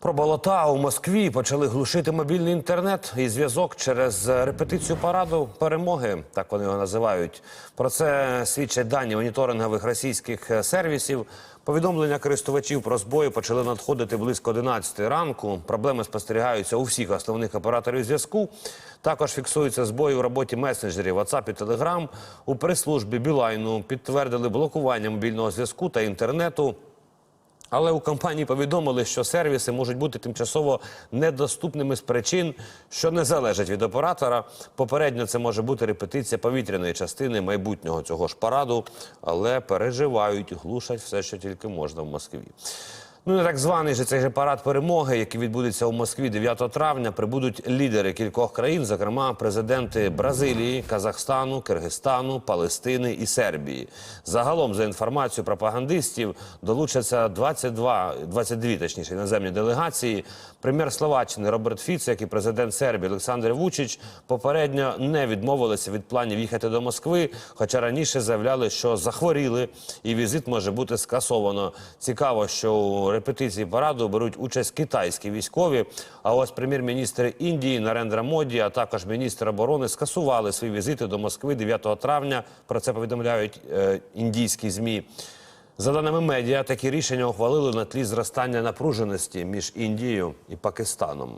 Про болота у Москві почали глушити мобільний інтернет і зв'язок через репетицію параду перемоги. Так вони його називають. Про це свідчать дані моніторингових російських е, сервісів. Повідомлення користувачів про збої почали надходити близько 11 ранку. Проблеми спостерігаються у всіх основних операторів зв'язку. Також фіксуються збої у роботі месенджерів WhatsApp і Telegram. У прес-службі Білайну підтвердили блокування мобільного зв'язку та інтернету. Але у компанії повідомили, що сервіси можуть бути тимчасово недоступними з причин, що не залежать від оператора. Попередньо це може бути репетиція повітряної частини майбутнього цього ж параду, але переживають, глушать все, що тільки можна в Москві. Ну на так званий же цей же парад перемоги, який відбудеться у Москві 9 травня, прибудуть лідери кількох країн, зокрема президенти Бразилії, Казахстану, Киргизстану, Палестини і Сербії. Загалом, за інформацією пропагандистів, долучаться 22, 22 точніше, іноземні делегації. Прем'єр Словаччини Роберт Фіц, як і президент Сербії Олександр Вучич, попередньо не відмовилися від планів їхати до Москви, хоча раніше заявляли, що захворіли, і візит може бути скасовано. Цікаво, що у репетиції параду беруть участь китайські військові. А ось прем'єр-міністр Індії Нарендра Моді, а також міністр оборони скасували свої візити до Москви 9 травня. Про це повідомляють е, індійські змі. За даними медіа, такі рішення ухвалили на тлі зростання напруженості між Індією і Пакистаном.